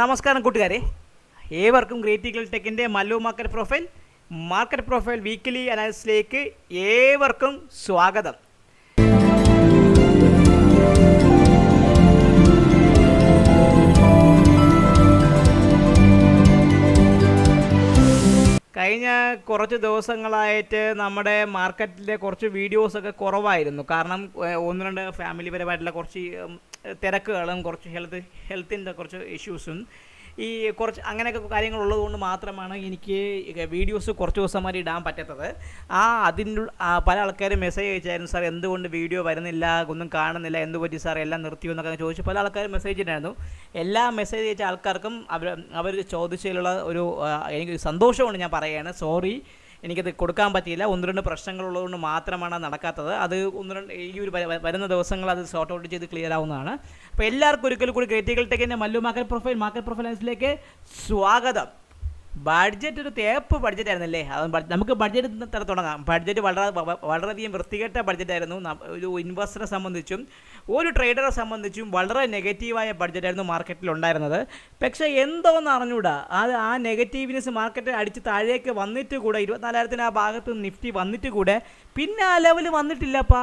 നമസ്കാരം കൂട്ടുകാരെ. ഏവർക്കും great eagle ടെക്കിന്റെ Mallu market profile market profile weekly അനാലിസിലേക്ക് ഏവർക്കും സ്വാഗതം. കഴിഞ്ഞ കുറച്ച് ദിവസങ്ങളായിട്ട് നമ്മുടെ മാർക്കറ്റിലെ കുറച്ച് വീഡിയോസൊക്കെ കുറവായിരുന്നു. കാരണം ഒന്ന് രണ്ട് ഫാമിലി പരമായിട്ടുള്ള കുറച്ച് തിരക്കുകളും കുറച്ച് ഹെൽത്ത് ഹെൽത്തിന്റെ കുറച്ച് ഇഷ്യൂസും ഈ കുറച്ച് അങ്ങനെയൊക്കെ കാര്യങ്ങളുള്ളത് കൊണ്ട് മാത്രമാണ് എനിക്ക് വീഡിയോസ് കുറച്ച് ദിവസമായിട്ട് ഇടാൻ പറ്റാത്തത്. ആ അതിന്റെ പല ആൾക്കാരും മെസ്സേജ് അയച്ചായിരുന്നു സാർ എന്തുകൊണ്ട് വീഡിയോ വരുന്നില്ല? ഒന്നും കാണുന്നില്ല. എന്ത് പറ്റി സാർ എല്ലാം നിർത്തിയോ? എന്നൊക്കെ ചോദിച്ചു. പല ആൾക്കാരും മെസ്സേജ് ഇട്ടായിരുന്നു എല്ലാ മെസ്സേജ് അയച്ച ആൾക്കാർക്കും അവർ അവർ ചോദിച്ചതിലുള്ള ഒരു എനിക്ക് സന്തോഷമാണ് ഞാൻ പറയുകയാണ്. സോറി എനിക്കത് കൊടുക്കാൻ പറ്റിയില്ല. ഒന്ന് രണ്ട് പ്രശ്നങ്ങളുള്ളതുകൊണ്ട് മാത്രമാണ് നടക്കാത്തത്. അത് ഒന്ന് രണ്ട് ഈ ഒരു വരുന്ന ദിവസങ്ങൾ അത് സോർട്ട് ഔട്ട് ചെയ്ത് ക്ലിയർ ആവുന്നതാണ്. അപ്പോൾ എല്ലാവർക്കും ഒരിക്കൽ കൂടി ക്രിറ്റിക്കൽ ടെക്കിന്റെ മല്ലു മാർക്കറ്റ് പ്രൊഫൈൽ മാർക്കറ്റ് പ്രൊഫൈലൻസിലേക്ക് സ്വാഗതം. ബഡ്ജറ്റ് ഒരു തേപ്പ് ബഡ്ജറ്റ് ആയിരുന്നല്ലേ? അത് നമുക്ക് ബഡ്ജറ്റ് തര തുടങ്ങാം. ബഡ്ജറ്റ് വളരെ വളരെയധികം വൃത്തികെട്ട ബഡ്ജറ്റ് ആയിരുന്നു. ഒരു ഇൻവെസ്റ്ററെ സംബന്ധിച്ചും ഒരു ട്രേഡറെ സംബന്ധിച്ചും വളരെ നെഗറ്റീവായ ബഡ്ജറ്റായിരുന്നു മാർക്കറ്റിൽ ഉണ്ടായിരുന്നത്. പക്ഷേ എന്തോന്ന് അറിഞ്ഞൂടാ? അത് ആ നെഗറ്റീവ്നെസ് മാർക്കറ്റ് അടിച്ച് താഴേക്ക് വന്നിട്ട് കൂടെ ഇരുപത്തിനാലായിരത്തിന് ആ ഭാഗത്ത് നിഫ്റ്റി വന്നിട്ട് കൂടെ പിന്നെ ആ ലെവൽ വന്നിട്ടില്ലപ്പാ.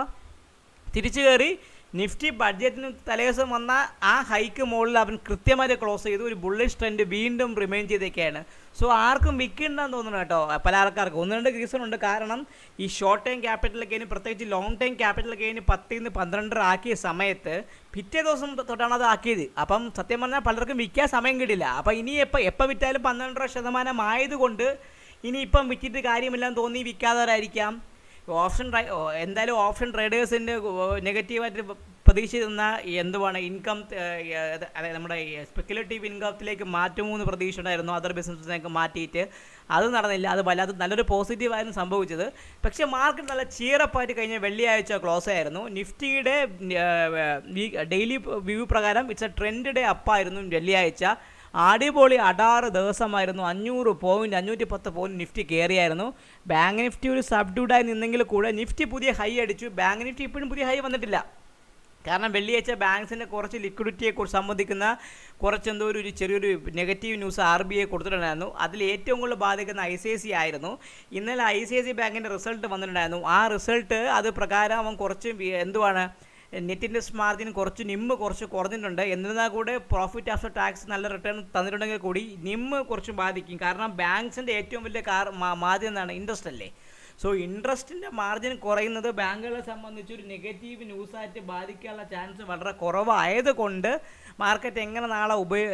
തിരിച്ചു കയറി നിഫ്റ്റി ബഡ്ജറ്റിന് തലേദിവസം വന്ന ആ ഹൈക്ക് മുകളിൽ അവൻ കൃത്യമായിട്ട് ക്ലോസ് ചെയ്തു. ഒരു ബുള്ളിഷ് ട്രെൻഡ് വീണ്ടും റിമെയിൻ ചെയ്തൊക്കെയാണ് സോ ആർക്കും വിൽക്കണ്ടെന്ന് തോന്നുന്നു കേട്ടോ. പല ആൾക്കാർക്കും. ഒന്ന് രണ്ട് റീസൺ ഉണ്ട്. കാരണം ഈ ഷോർട്ട് ടൈം ക്യാപിറ്റൽ കഴിഞ്ഞ് പ്രത്യേകിച്ച് ലോങ് ടൈം ക്യാപിറ്റൽ കഴിഞ്ഞ് പത്തിൽ നിന്ന് പന്ത്രണ്ടര ആക്കിയ സമയത്ത് പിറ്റേ ദിവസം തൊട്ടാണ് അത് ആക്കിയത്. അപ്പം സത്യം പറഞ്ഞാൽ പലർക്കും വിൽക്കാൻ സമയം കിട്ടില്ല. അപ്പം ഇനി എപ്പോൾ എപ്പോൾ വിറ്റാലും പന്ത്രണ്ടര ശതമാനം ആയതുകൊണ്ട് ഇനി വിറ്റിട്ട് കാര്യമില്ലെന്ന് തോന്നി വിൽക്കാത്തവരായിരിക്കാം. ഓപ്ഷൻ എന്തായാലും ഓപ്ഷൻ ട്രേഡേഴ്സിന്റെ നെഗറ്റീവായിട്ട് പ്രതീക്ഷിക്കുന്ന എന്തുവാണ്? ഇൻകം അതായത് നമ്മുടെ സ്പെക്കുലേറ്റീവ് ഇൻകത്തിലേക്ക് മാറ്റുമോ പ്രതീക്ഷ ഉണ്ടായിരുന്നു അതർ ബിസിനസ്സിലേക്ക് മാറ്റിയിട്ട്. അത് നടന്നില്ല. അത് വല്ലാത്ത നല്ലൊരു പോസിറ്റീവായിരുന്നു സംഭവിച്ചത്. പക്ഷേ മാർക്കറ്റ് നല്ല ചീറപ്പായിട്ട് കഴിഞ്ഞ വെള്ളിയാഴ്ച ക്ലോസ് ആയിരുന്നു. നിഫ്റ്റിയുടെ ഡെയിലി വ്യൂ പ്രകാരം ഇറ്റ്സ് എ ട്രെൻഡ് ഡേ അപ്പായിരുന്നു വെള്ളിയാഴ്ച. അടിപൊളി അടാറ് ദിവസമായിരുന്നു. അഞ്ഞൂറ് പോയിന്റ് അഞ്ഞൂറ്റി പത്ത് പോയിന്റ് നിഫ്റ്റി കയറിയായിരുന്നു. ബാങ്ക് നിഫ്റ്റി ഒരു സബ്ഡ്യൂഡായി നിന്നെങ്കിൽ കൂടെ നിഫ്റ്റി പുതിയ ഹൈ അടിച്ചു. ബാങ്ക് നിഫ്റ്റി ഇപ്പോഴും പുതിയ ഹൈ വന്നിട്ടില്ല. കാരണം വെള്ളിയാഴ്ച ബാങ്ക്സിന്റെ കുറച്ച് ലിക്വിഡിറ്റിയെ സംബന്ധിക്കുന്ന കുറച്ച് എന്തോ ഒരു ചെറിയൊരു negative news R B I കൊടുത്തിട്ടുണ്ടായിരുന്നു. അതിൽ ഏറ്റവും കൂടുതൽ ബാധിക്കുന്ന ഐ സി ഐ സി ആയിരുന്നു. ഇന്നലെ ഐ സി ഐ സി ബാങ്കിന്റെ റിസൾട്ട് വന്നിട്ടുണ്ടായിരുന്നു. ആ റിസൾട്ട് അത് പ്രകാരം അവൻ കുറച്ച് എന്തുവാണ്? നെറ്റ് ഇൻട്രസ്റ്റ് മാർജിൻ കുറച്ച് നിമ്മ് കുറച്ച് കുറഞ്ഞിട്ടുണ്ട്. എന്നിരുന്നാൽ കൂടെ പ്രോഫിറ്റ് ആഫ്റ്റർ ടാക്സ് നല്ല റിട്ടേൺ തന്നിട്ടുണ്ടെങ്കിൽ കൂടി നിമ്മ് കുറച്ച് ബാധിക്കും. കാരണം ബാങ്ക്സിന്റെ ഏറ്റവും വലിയ കാർ മാധ്യമം എന്താണ്? ഇൻട്രസ്റ്റ് അല്ലേ? സോ ഇൻട്രസ്റ്റിന്റെ മാർജിൻ കുറയുന്നത് ബാങ്കുകളെ സംബന്ധിച്ച് ഒരു നെഗറ്റീവ് ന്യൂസായിട്ട് ബാധിക്കാനുള്ള ചാൻസ് വളരെ കുറവായതുകൊണ്ട് മാർക്കറ്റ് എങ്ങനെ നാളെ ഉപയോ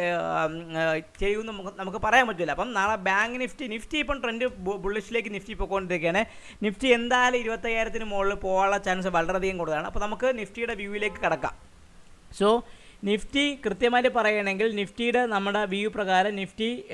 ചെയ്യുമെന്ന് നമുക്ക് നമുക്ക് പറയാൻ പറ്റില്ല അപ്പം നാളെ ബാങ്ക് നിഫ്റ്റി നിഫ്റ്റി ഇപ്പം ട്രെൻഡ് ബുള്ളിഷിലേക്ക് നിഫ്റ്റി പോയിക്കൊണ്ടിരിക്കുകയാണ്. നിഫ്റ്റി എന്തായാലും ഇരുപത്തയ്യായിരത്തിന് മുകളിൽ പോകാനുള്ള ചാൻസ് വളരെയധികം കൂടുതലാണ്. അപ്പോൾ നമുക്ക് നിഫ്റ്റിയുടെ വ്യൂവിലേക്ക് കിടക്കാം. സോ നിഫ്റ്റി കൃത്യമായിട്ട് പറയുകയാണെങ്കിൽ നിഫ്റ്റിയുടെ നമ്മുടെ വ്യൂ പ്രകാരം Nifty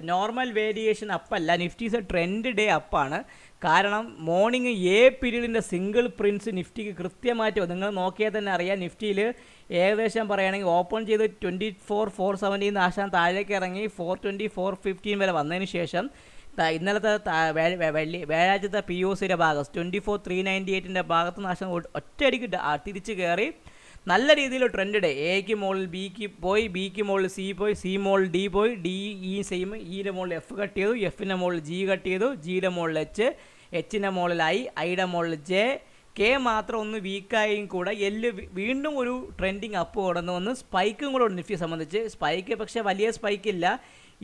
normal variation അപ്പല്ല Nifty is a trend day അപ്പാണ് കാരണം മോർണിംഗ് എ പീരീഡിന്റെ സിംഗിൾ പ്രിൻസ് നിഫ്റ്റിക്ക് കൃത്യമായിട്ട്. നിങ്ങൾ നോക്കിയാൽ തന്നെ അറിയാം നിഫ്റ്റിയിൽ ഏകദേശം പറയുകയാണെങ്കിൽ ഓപ്പൺ ചെയ്ത് ട്വന്റി ഫോർ ഫോർ സെവന്റീൻ ആശാൻ താഴേക്ക് ഇറങ്ങി ഫോർ ട്വന്റി ഫോർ ഫിഫ്റ്റീൻ വരെ വന്നതിന് ശേഷം ഇന്നലത്തെ വെള്ളി വ്യാഴാഴ്ചത്തെ പി ഒ സിയുടെ ഭാഗം ട്വന്റി ഫോർ ത്രീ നയന്റി എയ്റ്റിന്റെ ഭാഗത്ത് നാശം ഒറ്റയടിക്ക് തിരിച്ച് കയറി നല്ല രീതിയിൽ ട്രെൻഡ് ഡേ എക്ക് മോളിൽ ബിക്ക് പോയി ബിക്ക് മോളിൽ സി പോയി സി മോളിൽ ഡി പോയി ഡി ഇ സെയിം ഇയുടെ മോളിൽ എഫ് കട്ട് ചെയ്തു എഫിന്റെ മോളിൽ ജി കട്ട് ചെയ്തു ജിയുടെ മോളിൽ എച്ച് എച്ചിന്റെ മോളിൽ ഐ ഐയുടെ മോളിൽ ജെ കെ മാത്രം ഒന്ന് വീക്കായും കൂടെ എല്ല് വീണ്ടും ഒരു ട്രെൻഡിങ് അപ്പ് കൊടുന്നു വന്ന് സ്പൈക്കും കൂടെ ഉണ്ട് നിഫ്റ്റിയെ സംബന്ധിച്ച്. സ്പൈക്ക് പക്ഷേ വലിയ സ്പൈക്ക് ഇല്ല.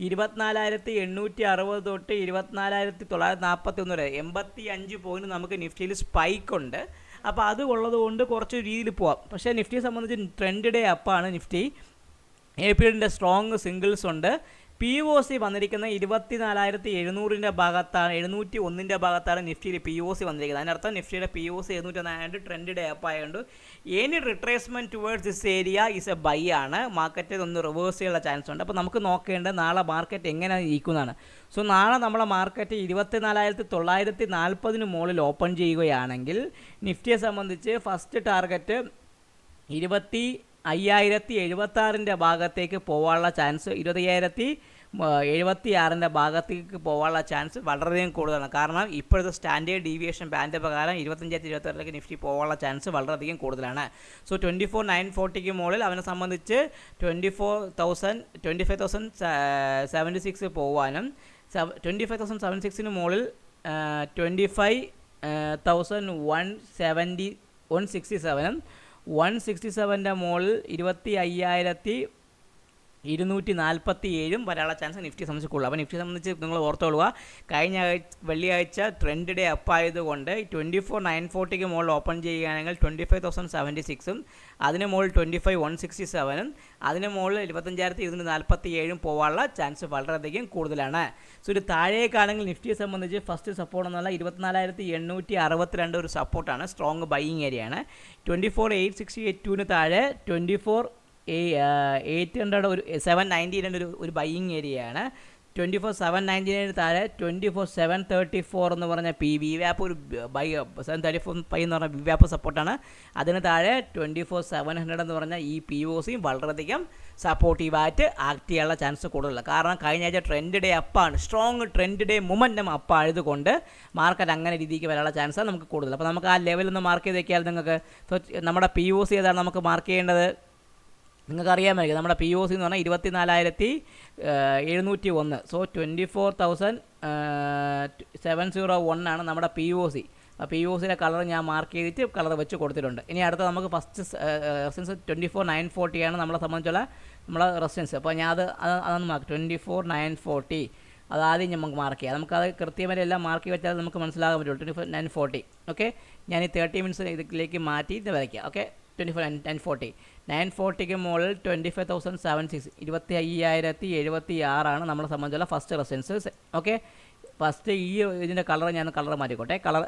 ഇരുപത്തിനാലായിരത്തി എണ്ണൂറ്റി അറുപത് തൊട്ട് ഇരുപത്തിനാലായിരത്തി തൊള്ളായിരത്തി നാൽപ്പത്തി ഒന്ന് വരെ എൺപത്തി അഞ്ച് പോയിന്റ് നമുക്ക് നിഫ്റ്റിയിൽ സ്പൈക്ക് ഉണ്ട്. അപ്പോൾ അത് ഉള്ളത് കൊണ്ട് കുറച്ച് രീതിയിൽ പോവാം. പക്ഷേ നിഫ്റ്റിയെ സംബന്ധിച്ച് ട്രെൻഡ് ഡേ അപ്പാണ് നിഫ്റ്റി. എ പി എഡിന്റെ സ്ട്രോങ് സിംഗിൾസ് ഉണ്ട്. പി ഒ സി വന്നിരിക്കുന്ന ഇരുപത്തിനാലായിരത്തി എഴുന്നൂറിന്റെ ഭാഗത്താണ് എഴുന്നൂറ്റി ഒന്നിന്റെ ഭാഗത്താണ് നിഫ്റ്റിയിൽ പി ഒ സി വന്നിരിക്കുന്നത്. അതിനർത്ഥം നിഫ്റ്റിയുടെ പി ഒ സി എഴുന്നൂറ്റി ഒന്നായതുകൊണ്ട് trend day any retracement towards this area is a buy ആണ്. മാർക്കറ്റ് ഒന്ന് റിവേഴ്സ് ചെയ്യാനുള്ള ചാൻസ് ഉണ്ട്. അപ്പോൾ നമുക്ക് നോക്കേണ്ടത് നാളെ മാർക്കറ്റ് എങ്ങനെ ഇരിക്കുന്നതാണ്. സോ നാളെ നമ്മളെ മാർക്കറ്റ് ഇരുപത്തിനാലായിരത്തി തൊള്ളായിരത്തി നാൽപ്പതിന് മുകളിൽ ഓപ്പൺ ചെയ്യുകയാണെങ്കിൽ നിഫ്റ്റിയെ സംബന്ധിച്ച് ഫസ്റ്റ് ടാർഗറ്റ് ഇരുപത്തി അയ്യായിരത്തി എഴുപത്താറിന്റെ ഭാഗത്തേക്ക് പോകാനുള്ള ചാൻസ് ഇരുപത്തയ്യായിരത്തി എഴുപത്തി ആറിന്റെ ഭാഗത്തേക്ക് പോകാനുള്ള ചാൻസ് വളരെയധികം കൂടുതലാണ്. കാരണം ഇപ്പോഴത്തെ സ്റ്റാൻഡേർഡ് ഡീവിയേഷൻ ബാൻഡ് പ്രകാരം ഇരുപത്തഞ്ചായിരത്തി ഇരുപത്താറിലേക്ക് നിഫ്റ്റി പോകാനുള്ള ചാൻസ് വളരെയധികം കൂടുതലാണ്. സോ ട്വന്റി ഫോർ നയൻ ഫോർട്ടിക്ക് മുകളിൽ അവനെ സംബന്ധിച്ച് twenty four thousand twenty five thousand seventy six പോകാനും ട്വന്റി ഫൈവ് തൗസൻഡ് സെവൻ സിക്സിന് മുകളിൽ twenty five thousand one seventy one sixty സെവനും one sixty സെവന്റെ മുകളിൽ ഇരുപത്തി അയ്യായിരത്തി ഇരുന്നൂറ്റി നാൽപ്പത്തി ഏഴും വരാനുള്ള ചാൻസ് നിഫ്റ്റി സംബന്ധിച്ച് സംബന്ധിച്ചുള്ളൂ അപ്പോൾ നിഫ്റ്റി സംബന്ധിച്ച് നിങ്ങൾ ഓർത്തോളുക കഴിഞ്ഞ വെള്ളിയാഴ്ച ട്രെൻഡ് ഡേ അപ്പായതുകൊണ്ട് ട്വന്റി ഫോർ നയൻ ഫോർട്ടിക്ക് മുകളിൽ ഓപ്പൺ ചെയ്യുകയാണെങ്കിൽ ട്വന്റി ഫൈവ് തൗസൻഡ് സെവന്റി സിക്സും അതിന് മുകളിൽ ട്വന്റി ഫൈവ് വൺ സിക്സ്റ്റി സെവനും അതിന് മുകളിൽ ഇരുപത്തഞ്ചായിരത്തി ഇരുന്നൂറ്റി നാൽപ്പത്തി ഏഴും പോകാനുള്ള ചാൻസ് വളരെയധികം കൂടുതലാണ്. സോ ഒരു താഴേക്കാണെങ്കിൽ നിഫ്റ്റിയെ സംബന്ധിച്ച് ഫസ്റ്റ് സപ്പോർട്ട് എന്നുള്ള ഇരുപത്തിനാലായിരത്തി എണ്ണൂറ്റി അറുപത്തിരണ്ട് ഒരു സപ്പോർട്ടാണ് സ്ട്രോങ് ബൈയിങ് ഏരിയയാണ് twenty four eight sixty eight ടുവിന് താഴെ ട്വന്റി ഫോർ എയ്റ്റ് ഹൺഡ്രഡ് ഒരു സെവൻ നയന്റി നയൻ ഒരു ഒരു ബൈയിങ് ഏരിയയാണ് twenty four seven ninety nine താഴെ twenty four seven thirty four എന്ന് പറഞ്ഞ പി വി വാപ്പ് ഒരു ബൈ സെവൻ തേർട്ടി ഫോർ പൈ എന്ന് പറഞ്ഞ വി വാപ്പ് സപ്പോർട്ടാണ് അതിന് താഴെ ട്വന്റി ഫോർ സെവൻ ഹൺഡ്രഡ് എന്ന് പറഞ്ഞ ഈ പി ഒ സിയും വളരെയധികം സപ്പോർട്ടീവായിട്ട് ആക്ട് ചെയ്യാനുള്ള ചാൻസ് കൂടുതലാണ് കാരണം കഴിഞ്ഞ ആഴ്ച ട്രെൻഡ് ഡേ അപ്പാണ് സ്ട്രോങ് ട്രെൻഡ് ഡേ മൊമെന്റം അപ്പായതുകൊണ്ട് മാർക്കറ്റ് അങ്ങനെ രീതിക്ക് വരാനുള്ള ചാൻസ് നമുക്ക് കൂടുതൽ. അപ്പോൾ നമുക്ക് ആ ലെവലൊന്ന് മാർക്ക് ചെയ്ത് വെക്കിയാൽ നിങ്ങൾക്ക് നമ്മുടെ പി ഒ സി ഏതാണ് നമുക്ക് മാർക്ക് ചെയ്യേണ്ടത്? നിങ്ങൾക്ക് അറിയാമായിരിക്കും നമ്മുടെ പി ഒ സി എന്ന് പറഞ്ഞാൽ ഇരുപത്തി നാലായിരത്തി എഴുന്നൂറ്റി ഒന്ന് so twenty four thousand seven zero one ആണ് നമ്മുടെ പി ഒ സി അപ്പോൾ പി ഒ സിയുടെ കളർ ഞാൻ മാർക്ക് ചെയ്തിട്ട് കളർ വെച്ച് കൊടുത്തിട്ടുണ്ട്. ഇനി അടുത്ത നമുക്ക് first residence twenty four nine ഫോർട്ടിയാണ് നമ്മളെ സംബന്ധിച്ചുള്ള നമ്മളെ റെസിഡൻസ് അപ്പോൾ ഞാൻ അത് അത് അതൊന്ന് mark twenty four nine forty അത് ആദ്യം നമുക്ക് മാർക്ക് ചെയ്യാം. നമുക്കത് കൃത്യമായി എല്ലാം മാർക്ക് വെച്ചാൽ നമുക്ക് മനസ്സിലാകാൻ പറ്റുള്ളൂ. Twenty four nine forty okay ഞാൻ ഈ തേർട്ടി മിനിറ്റ്സ് ഇതിലേക്ക് മാറ്റി ഇത് വരയ്ക്കാം. Okay twenty four nine nine forty nine ഫോർട്ടിക്ക് മുകളിൽ twenty five thousand seven six ഇരുപത്തി അയ്യായിരത്തി എഴുപത്തി ആറാണ് നമ്മളെ സംബന്ധിച്ചുള്ള ഫസ്റ്റ് റെസിഡൻസ്. ഓക്കെ? ഫസ്റ്റ് ഈ ഇതിന്റെ കളർ ഞാൻ കളർ മാറ്റിക്കോട്ടെ. കളർ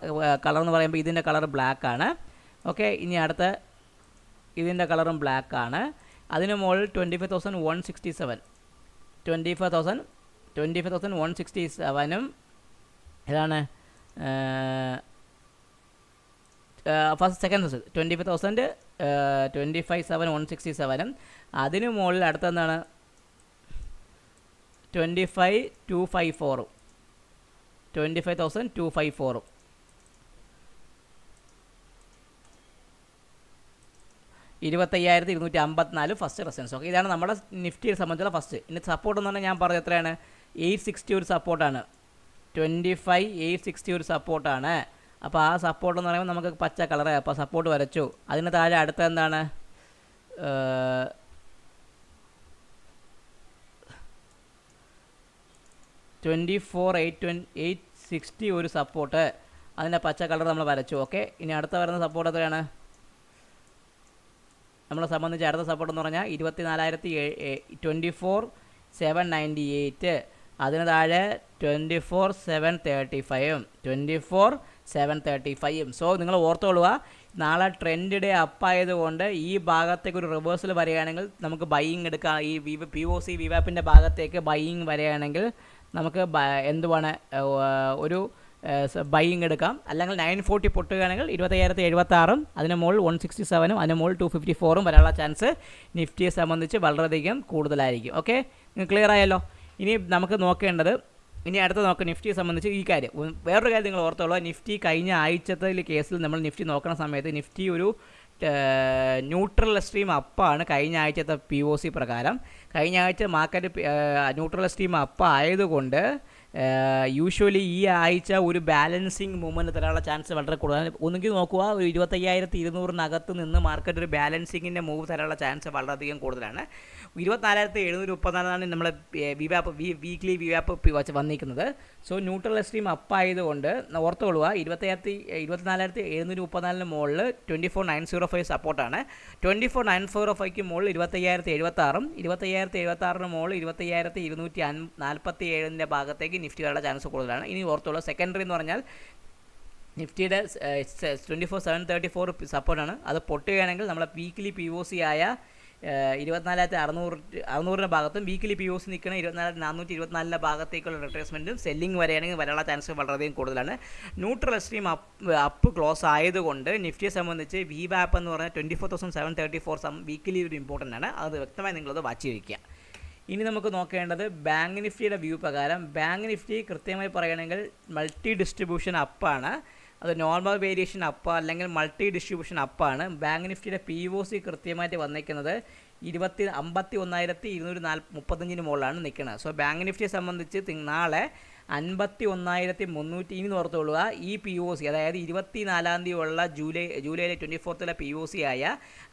കളർ എന്ന് പറയുമ്പോൾ ഇതിന്റെ കളർ ബ്ലാക്ക് ആണ്. ഓക്കെ? ഇനി അടുത്ത ഇതിന്റെ കളറും ബ്ലാക്ക് ആണ്. അതിന് മുകളിൽ twenty five thousand one sixty seven. Twenty five thousand twenty five thousand one sixty സെവനും ഇതാണ് first second twenty five thousand twenty five seven one sixty സെവനും. അതിന് മുകളിൽ അടുത്തെന്താണ് ട്വന്റി ഫൈവ് ടു ഫൈവ് ഫോറും. Twenty five thousand two five ഫോറും. ഇരുപത്തയ്യായിരത്തി ഇരുന്നൂറ്റി അമ്പത്തിനാല് first residence. Okay ഇതാണ് നമ്മുടെ നിഫ്റ്റിയെ സംബന്ധിച്ചുള്ള ഫസ്റ്റ്. ഇനി സപ്പോർട്ട് എന്ന് പറഞ്ഞാൽ ഞാൻ പറഞ്ഞത് എത്രയാണ്? എയ്റ്റ് സിക്സ്റ്റി ഒരു സപ്പോർട്ടാണ് ട്വന്റി ഫൈവ് എയ്റ്റ് സിക്സ്റ്റി ഒരു സപ്പോർട്ടാണ് അപ്പോൾ ആ സപ്പോർട്ട് എന്ന് പറയുമ്പോൾ നമുക്ക് പച്ച കളറ് അപ്പോൾ സപ്പോർട്ട് വരച്ചു. അതിന് താഴെ അടുത്ത എന്താണ്? Twenty four eight twenty eight sixty ഒരു സപ്പോർട്ട് അതിന്റെ പച്ച കളർ നമ്മൾ വരച്ചു. ഓക്കെ ഇനി അടുത്ത വരുന്ന സപ്പോർട്ട് എത്രയാണ്? നമ്മളെ സംബന്ധിച്ച് അടുത്ത സപ്പോർട്ട് എന്ന് പറഞ്ഞാൽ ഇരുപത്തി നാലായിരത്തി twenty four seven ninety eight അതിന് താഴെ ട്വന്റി ഫോർ സെവൻ തേർട്ടി ഫൈവും ട്വന്റി ഫോർ സെവൻ തേർട്ടി ഫൈവും സോ നിങ്ങൾ ഓർത്തോളുക നാളെ ട്രെൻഡ് ഡേ അപ്പായതുകൊണ്ട് ഈ ഭാഗത്തേക്ക് ഒരു റിവേഴ്സൽ വരികയാണെങ്കിൽ നമുക്ക് ബൈയിങ് എടുക്കാം. ഈ വി പി ഒ സി വിവാപ്പിന്റെ ഭാഗത്തേക്ക് ബൈയിങ് വരികയാണെങ്കിൽ നമുക്ക് എന്തുവാണ് ഒരു ബൈയിങ് എടുക്കാം. അല്ലെങ്കിൽ നയൻ ഫോർട്ടി പൊട്ടുകയാണെങ്കിൽ ഇരുപത്തയ്യായിരത്തി എഴുപത്താറും അതിന് മുകളിൽ വൺ സിക്സ്റ്റി സെവനും അതിന് മുകളിൽ ടു ഫിഫ്റ്റി ഫോറും വരാനുള്ള ചാൻസ് നിഫ്റ്റിയെ സംബന്ധിച്ച് വളരെയധികം കൂടുതലായിരിക്കും. ഓക്കെ നിങ്ങൾ ക്ലിയർ ആയല്ലോ? ഇനി നമുക്ക് നോക്കേണ്ടത് ഇനി അടുത്ത നോക്കുക നിഫ്റ്റിയെ സംബന്ധിച്ച് ഈ കാര്യം. വേറൊരു കാര്യം നിങ്ങൾ ഓർത്തോളൂ. നിഫ്റ്റി കഴിഞ്ഞ ആഴ്ചത്തെ കേസിൽ നമ്മൾ നിഫ്റ്റി നോക്കുന്ന സമയത്ത് നിഫ്റ്റി ഒരു ന്യൂട്രൽ സ്ട്രീം അപ്പാണ് കഴിഞ്ഞ ആഴ്ചത്തെ പി ഒ സി പ്രകാരം. കഴിഞ്ഞ ആഴ്ച മാർക്കറ്റ് ന്യൂട്രൽ സ്ട്രീം അപ്പ് ആയതുകൊണ്ട് യൂഷ്വലി ഈ ആഴ്ച ഒരു ബാലൻസിങ് മൂവ്മെന്റ് തരാനുള്ള ചാൻസ് വളരെ കൂടുതലാണ്. ഒന്നുകിൽ നോക്കുക ഒരു ഇരുപത്തയ്യായിരത്തി ഇരുന്നൂറിനകത്ത് നിന്ന് മാർക്കറ്റ് ഒരു ബാലൻസിങ്ങിന്റെ മൂവ് തരാനുള്ള ചാൻസ് വളരെയധികം കൂടുതലാണ്. ഇരുപത്തിനാലായിരത്തി എഴുന്നൂറ്റി മുപ്പത്തിനാലാണ് നമ്മളെ വിവാപ്പ് വീക്ക്ലി വിവാപ്പ് വന്നിരിക്കുന്നത്. സോ ന്യൂട്രൽ സ്ട്രീം അപ്പ് ആയതുകൊണ്ട് ഓർത്തുകൊള്ളുക ഇരുപത്തയ്യായിരത്തി ഇരുപത്തിനാലായിരത്തി എഴുന്നൂറ്റി മുപ്പത്തിനാലിന് മുകളിൽ twenty four nine zero five സപ്പോർട്ടാണ് ട്വന്റി ഫോർ നയൻ സീറോ ഫൈവ്ക്ക് മുകളിൽ ഇരുപത്തയ്യായിരത്തി എഴുപത്താറും ഇരുപത്തയ്യായിരത്തി എഴുപത്താറിന് മുകളിൽ ഇരുപത്തയ്യായിരത്തി ഇരുന്നൂറ്റി അൻ നാൽപ്പത്തി ഏഴിന്റെ ഭാഗത്തേക്ക് നിഫ്റ്റി വരാനുള്ള ചാൻസ് കൂടുതലാണ്. ഇനി ഓർത്തുള്ള സെക്കൻഡറി എന്ന് പറഞ്ഞാൽ നിഫ്റ്റിയുടെ twenty four seven thirty four സപ്പോർട്ടാണ് അത് പൊട്ടുകയാണെങ്കിൽ നമ്മളെ വീക്ക്ലി പി ഒ സി ആയ ഇരുപത്തിനാലായിരത്തി അറുന്നൂറ് അറുന്നൂറിന്റെ ഭാഗത്തും വീക്കിലി പി ഒ സി നിൽക്കുന്ന ഇരുപത്തിനാലായിരത്തി നാനൂറ്റി ഇരുപത്തിനാലിന്റെ ഭാഗത്തേക്കുള്ള റിട്രേസ്മെന്റും സെല്ലിംഗ് വരെയാണെങ്കിൽ വരാനുള്ള ചാൻസ് വളരെയധികം കൂടുതലാണ്. Neutral extreme up up close ആയതുകൊണ്ട് നിഫ്റ്റിയെ സംബന്ധിച്ച് വി വാപ്പ് എന്ന് പറഞ്ഞാൽ twenty four thousand seven thirty four some weekly ഒരു ഇമ്പോർട്ടന്റ് ആണ്. അത് വ്യക്തമായി നിങ്ങളത് വാച്ച് ചെയ്യുക. ഇനി നമുക്ക് നോക്കേണ്ടത് ബാങ്ക് നിഫ്റ്റിയുടെ വ്യൂ പ്രകാരം. ബാങ്ക് നിഫ്റ്റി കൃത്യമായി പറയുകയാണെങ്കിൽ മൾട്ടി ഡിസ്ട്രിബ്യൂഷൻ അപ്പാണ് അത് നോർമൽ വേരിയേഷൻ അപ്പ് അല്ലെങ്കിൽ മൾട്ടി ഡിസ്ട്രിബ്യൂഷൻ അപ്പാണ് ബാങ്ക് നിഫ്റ്റിയുടെ പി ഒ സി കൃത്യമായിട്ട് വന്നിരിക്കുന്നത് ഇരുപത്തി അമ്പത്തി ഒന്നായിരത്തി ഇരുന്നൂറ്റി നാല് മുപ്പത്തഞ്ചിന് മുകളിലാണ് നിൽക്കുന്നത്. സോ ബാങ്ക് നിഫ്റ്റിയെ സംബന്ധിച്ച് നാളെ അൻപത്തി ഒന്നായിരത്തി മുന്നൂറ്റി ഇനി ഓർത്തുകൊള്ളുക ഈ പി ഒ സി അതായത് ഇരുപത്തി നാലാം തീയതി ഉള്ള ജൂലൈ ജൂലൈയിലെ ട്വന്റി ഫോർത്തിലെ പി ഒ സി ആയ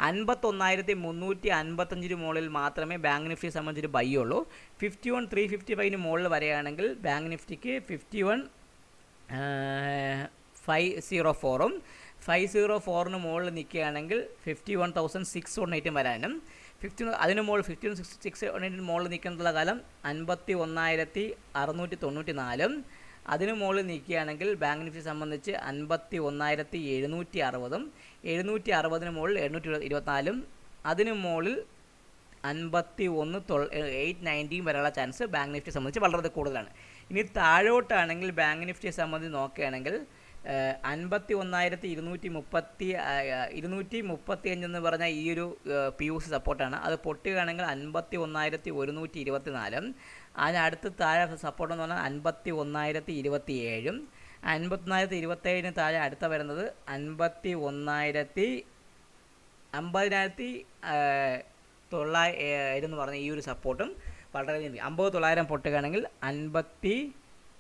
അൻപത്തൊന്നായിരത്തി മുന്നൂറ്റി അൻപത്തഞ്ചിന് മുകളിൽ മാത്രമേ ബാങ്ക് നിഫ്റ്റിയെ സംബന്ധിച്ചൊരു ബൈ ഉള്ളൂ. ഫിഫ്റ്റി വൺ ത്രീ ഫിഫ്റ്റി ഫൈവിന് മുകളിൽ വരെയാണെങ്കിൽ ബാങ്ക് നിഫ്റ്റിക്ക് ഫിഫ്റ്റി വൺ ഫൈവ് സീറോ ഫോറും ഫൈവ് സീറോ ഫോറിന് മുകളിൽ നിൽക്കുകയാണെങ്കിൽ fifty one thousand six one എയ്റ്റും വരാനും ഫിഫ്റ്റി അതിന് മുകളിൽ fifty one six six one എയ്റ്റിന് മുകളിൽ നിൽക്കുന്നതുള്ള കാലം അൻപത്തി ഒന്നായിരത്തി അറുന്നൂറ്റി തൊണ്ണൂറ്റി നാലും അതിന് മുകളിൽ നിൽക്കുകയാണെങ്കിൽ ബാങ്ക് നിഫ്റ്റി സംബന്ധിച്ച് അൻപത്തി ഒന്നായിരത്തി എഴുന്നൂറ്റി അറുപതും എഴുന്നൂറ്റി അറുപതിന് മുകളിൽ എണ്ണൂറ്റി ഇരുപത്തിനാലും അതിന് മുകളിൽ അൻപത്തി ഒന്ന് തൊ എയ്റ്റ് നയന്റിയും വരെയുള്ള ചാൻസ് ബാങ്ക് നിഫ്റ്റി സംബന്ധിച്ച് വളരെ കൂടുതലാണ്. ഇനി താഴോട്ടാണെങ്കിൽ ബാങ്ക് നിഫ്റ്റിയെ സംബന്ധിച്ച് നോക്കുകയാണെങ്കിൽ അൻപത്തി ഒന്നായിരത്തി ഇരുന്നൂറ്റി മുപ്പത്തി ഇരുന്നൂറ്റി മുപ്പത്തി അഞ്ചെന്ന് പറഞ്ഞാൽ ഈ ഒരു പി യു സി സപ്പോർട്ടാണ് അത് പൊട്ടുകയാണെങ്കിൽ അൻപത്തി ഒന്നായിരത്തി ഒരുന്നൂറ്റി ഇരുപത്തി നാലും അതിനടുത്ത് താഴെ സപ്പോർട്ട് എന്ന് പറഞ്ഞാൽ അൻപത്തി ഒന്നായിരത്തി ഇരുപത്തി ഏഴും അൻപത്തൊന്നായിരത്തി ഇരുപത്തേഴിന് താഴെ അടുത്ത വരുന്നത് അൻപത്തി ഒന്നായിരത്തി അമ്പതിനായിരത്തി തൊള്ളായിരം എന്ന് പറഞ്ഞ ഈ ഒരു സപ്പോർട്ടും വളരെ അമ്പത് തൊള്ളായിരം പൊട്ടുകയാണെങ്കിൽ അൻപത്തി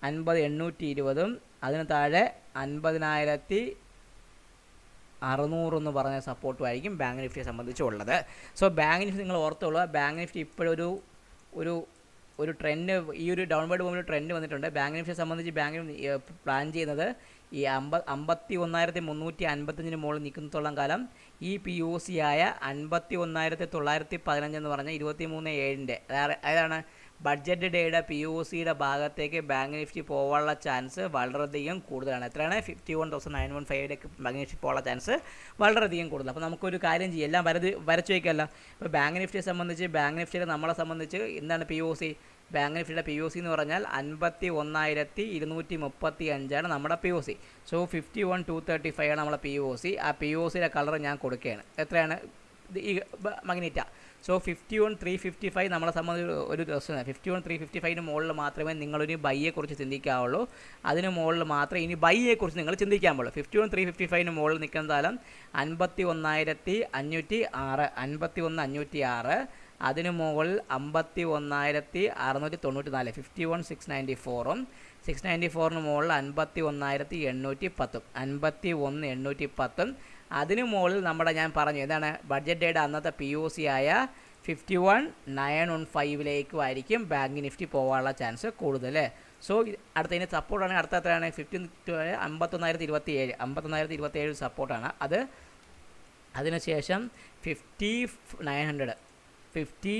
അൻപത് എണ്ണൂറ്റി ഇരുപതും അതിന് താഴെ അൻപതിനായിരത്തി അറുന്നൂറ് എന്ന് പറഞ്ഞ സപ്പോർട്ടും ആയിരിക്കും ബാങ്ക് നിഫ്റ്റിയെ സംബന്ധിച്ചുള്ളത്. സോ ബാങ്ക് നിഫ്റ്റി നിങ്ങൾ ഓർത്തുകൊള്ളുക ബാങ്ക് നിഫ്റ്റി ഇപ്പോഴൊരു ഒരു ഒരു ട്രെൻഡ് ഈ ഒരു ഡൗൺവേർഡ് പോകുമ്പോൾ ട്രെൻഡ് വന്നിട്ടുണ്ട്. ബാങ്ക് നിഫ്റ്റിയെ സംബന്ധിച്ച് ബാങ്ക് പ്ലാൻ ചെയ്യുന്നത് ഈ അമ്പ അമ്പത്തി ഒന്നായിരത്തി മുന്നൂറ്റി അൻപത്തഞ്ചിന് മുകളിൽ നിൽക്കുന്നത്തോളം കാലം ഈ പി ഒ സി ആയ അൻപത്തി ഒന്നായിരത്തി തൊള്ളായിരത്തി പതിനഞ്ച് എന്ന് പറഞ്ഞ ഇരുപത്തി മൂന്ന് ഏഴിന്റെ അതാണ് ബഡ്ജറ്റ് ഡേയുടെ പി ഒ സിയുടെ ഭാഗത്തേക്ക് ബാങ്ക് നിഫ്റ്റി പോകാനുള്ള ചാൻസ് വളരെയധികം കൂടുതലാണ്. എത്രയാണ്? Fifty one thousand nine one ഫൈവിലേക്ക് bank Nifty പോകാനുള്ള ചാൻസ് വളരെയധികം കൂടുതൽ അപ്പോൾ നമുക്കൊരു കാര്യം ചെയ്യാം. എല്ലാം വരത് വരച്ച് വയ്ക്കല്ല ഇപ്പോൾ ബാങ്ക് നിഫ്റ്റിയെ സംബന്ധിച്ച് ബാങ്ക് നിഫ്റ്റിയുടെ നമ്മളെ സംബന്ധിച്ച് എന്താണ് പി ഒ സി ബാങ്ക് നിഫ്റ്റിയുടെ പി ഒ സി എന്ന് പറഞ്ഞാൽ അൻപത്തി ഒന്നായിരത്തി ഇരുന്നൂറ്റി മുപ്പത്തി അഞ്ചാണ് നമ്മുടെ P O C so fifty one two thirty five ആണ് നമ്മുടെ പി ഒ സി ആ പി ഒ സിയുടെ കളർ ഞാൻ കൊടുക്കുകയാണ്. എത്രയാണ്? ഈ മഗ്നീറ്റ. So fifty one three fifty five നമ്മളെ സംബന്ധിച്ച് ഒരു question fifty one three fifty ഫൈവിന് മുകളിൽ മാത്രമേ നിങ്ങളൊരു ബൈയെക്കുറിച്ച് ചിന്തിക്കാവുള്ളൂ. അതിന് മുകളിൽ മാത്രമേ ഇനി ബൈയെക്കുറിച്ച് നിങ്ങൾ ചിന്തിക്കാൻ പാടുള്ളൂ. ഫിഫ്റ്റി വൺ ത്രീ ഫിഫ്റ്റി ഫൈവിന് മുകളിൽ നിൽക്കുന്ന കാലം അൻപത്തി ഒന്നായിരത്തി അഞ്ഞൂറ്റി ആറ് അൻപത്തി ഒന്ന് അഞ്ഞൂറ്റി ആറ് അതിന് മുകളിൽ അമ്പത്തി ഒന്നായിരത്തി അറുന്നൂറ്റി തൊണ്ണൂറ്റി നാല് ഫിഫ്റ്റി വൺ സിക്സ് നയന്റി ഫോറും സിക്സ് നയന്റി ഫോറിന് മുകളിൽ അൻപത്തി ഒന്നായിരത്തി എണ്ണൂറ്റി പത്തും അൻപത്തി ഒന്ന് എണ്ണൂറ്റി പത്തും അതിന് മുകളിൽ നമ്മുടെ ഞാൻ പറഞ്ഞു എന്താണ്? ബഡ്ജറ്റ് ഡേയുടെ അന്നത്തെ പി ഒ സി ആയ ഫിഫ്റ്റി വൺ നയൻ വൺ ഫൈവിലേക്കും ആയിരിക്കും ബാങ്ക് നിഫ്റ്റി പോകാനുള്ള ചാൻസ് കൂടുതൽ സോ അടുത്തതിന് സപ്പോർട്ടാണ് അടുത്ത എത്രയാണ്? ഫിഫ്റ്റി അമ്പത്തൊന്നായിരത്തി ഇരുപത്തി ഏഴ് അമ്പത്തൊന്നായിരത്തി ഇരുപത്തി ഏഴ് സപ്പോർട്ടാണ് അത് അതിനുശേഷം ഫിഫ്റ്റി നയൻ ഹൺഡ്രഡ് ഫിഫ്റ്റി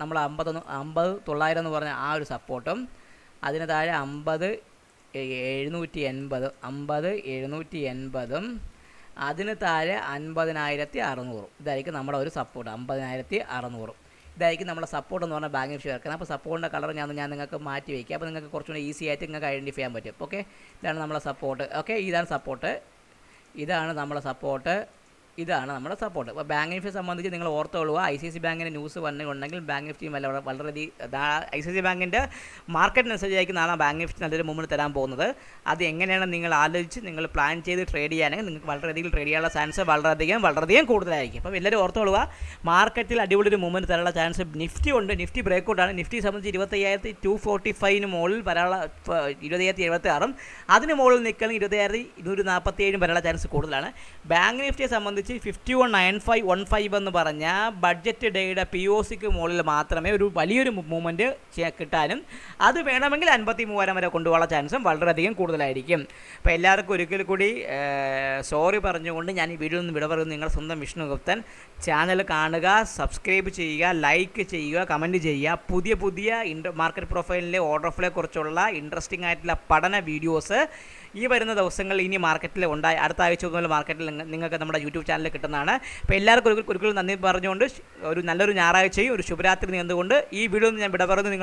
നമ്മൾ അമ്പത്തൊന്ന് അമ്പത് തൊള്ളായിരം എന്ന് പറഞ്ഞ ആ ഒരു സപ്പോർട്ടും അതിന് താഴെ അമ്പത് എഴുന്നൂറ്റി എൺപത് അമ്പത് എഴുന്നൂറ്റി എൺപതും അതിന് താഴെ അൻപതിനായിരത്തി അറുന്നൂറും ഇതായിരിക്കും നമ്മുടെ ഒരു സപ്പോർട്ട് അമ്പതിനായിരത്തി അറുന്നൂറും ഇതായിരിക്കും നമ്മുടെ സപ്പോർട്ട് എന്ന് പറഞ്ഞാൽ ബാങ്കിങ് ഷെയർ കാരണം അപ്പോൾ സപ്പോർട്ടിന്റെ കളർ ഞാൻ ഞാൻ നിങ്ങൾക്ക് മാറ്റി വയ്ക്കുക അപ്പോൾ നിങ്ങൾക്ക് കുറച്ചുകൂടി ഈസി ആയിട്ട് നിങ്ങൾക്ക് ഐഡന്റിഫൈ ചെയ്യാൻ പറ്റും. ഓക്കെ ഇതാണ് നമ്മളെ സപ്പോർട്ട് ഓക്കെ ഇതാണ് സപ്പോർട്ട് ഇതാണ് നമ്മളെ സപ്പോർട്ട് ഇതാണ് നമ്മുടെ സപ്പോർട്ട് അപ്പോൾ ബാങ്ക് നിഫ്റ്റിയെ സംബന്ധിച്ച് നിങ്ങൾ ഓർത്തോളുക. ഐ സി സി ബാങ്കിന്റെ ന്യൂസ് വന്നിട്ടുണ്ടെങ്കിൽ ബാങ്ക് നിഫ്റ്റിയും വളരെ വളരെയധികം ഐ സി സി ബാങ്കിന്റെ മാർക്കറ്റിനനുസരിച്ചായിരിക്കും നാളെ ബാങ്ക് നിഫ്റ്റി നല്ലൊരു മുമ്പിൽ തരാൻ പോകുന്നത്. അത് എങ്ങനെയാണ് നിങ്ങൾ ആലോചിച്ച് നിങ്ങൾ പ്ലാൻ ചെയ്ത് ട്രേഡ് ചെയ്യാനെങ്കിൽ നിങ്ങൾക്ക് വളരെയധികം ട്രേഡ് ചെയ്യാനുള്ള ചാൻസ് വളരെയധികം വളരെയധികം കൂടുതലായിരിക്കും. അപ്പോൾ എല്ലാവരും ഓർത്തോളുക മാർക്കറ്റിൽ അടിപൊളി ഒരു മൂവ്മെന്റ് തരാനുള്ള ചാൻസ് നിഫ്റ്റി ഉണ്ട്. നിഫ്റ്റി ബ്രേക്ക് ഔട്ടാണ് നിഫ്റ്റി സംബന്ധിച്ച് ഇരുപത്തയ്യായിരത്തി ടു ഫോർട്ടി ഫൈവിന് മുകളിൽ വരാനുള്ള ഇരുപത്തയ്യായിരത്തി എഴുപത്തി ആറും. അതിന് മുകളിൽ നിൽക്കണമെങ്കിൽ ഇരുപത്തയ്യായിരത്തി ഇരുന്നൂറ്റി നാൽപ്പത്തി ഏഴും വരാനുള്ള ചാൻസ് കൂടുതലാണ്. ബാങ്ക് നിഫ്റ്റിയെ സംബന്ധിച്ച് fifty one nine five one five എന്ന് പറഞ്ഞ ബഡ്ജറ്റ് ഡേയുടെ പി ഒ സിക്ക് മുകളിൽ മാത്രമേ ഒരു വലിയൊരു മൂവ്മെന്റ് കിട്ടാനും അത് വേണമെങ്കിൽ അൻപത്തി മൂവായിരം വരെ കൊണ്ടുപോകാനുള്ള ചാൻസും വളരെയധികം കൂടുതലായിരിക്കും. അപ്പോൾ എല്ലാവർക്കും ഒരിക്കൽ കൂടി സോറി പറഞ്ഞുകൊണ്ട് ഞാൻ ഈ വീഡിയോ നിന്ന് വിട പറയുന്നത് നിങ്ങളുടെ സ്വന്തം വിഷ്ണു ഗുപ്തൻ ചാനൽ കാണുക സബ്സ്ക്രൈബ് ചെയ്യുക ലൈക്ക് ചെയ്യുക കമന്റ് ചെയ്യുക. പുതിയ പുതിയ ഇന്റർ മാർക്കറ്റ് പ്രൊഫൈലിലെ ഓർഡർ ഓഫിലെ കുറിച്ചുള്ള ഇൻട്രസ്റ്റിംഗ് ആയിട്ടുള്ള പഠന വീഡിയോസ് ഈ വരുന്ന ദിവസങ്ങളിൽ ഇനി മാർക്കറ്റിൽ ഉണ്ടായി അടുത്ത ആഴ്ച മുതൽ മാർക്കറ്റിൽ നിങ്ങൾക്ക് നമ്മുടെ യൂട്യൂബ് ചാനലിൽ കിട്ടുന്നതാണ്. അപ്പോൾ എല്ലാവർക്കും ഒരിക്കലും നന്ദി പറഞ്ഞുകൊണ്ട് ഒരു നല്ലൊരു ഞായറാഴ്ചയും ഒരു ശുഭരാത്രി നേർന്നുകൊണ്ട് ഈ വീഡിയോ ഞാൻ വിട നിങ്ങൾ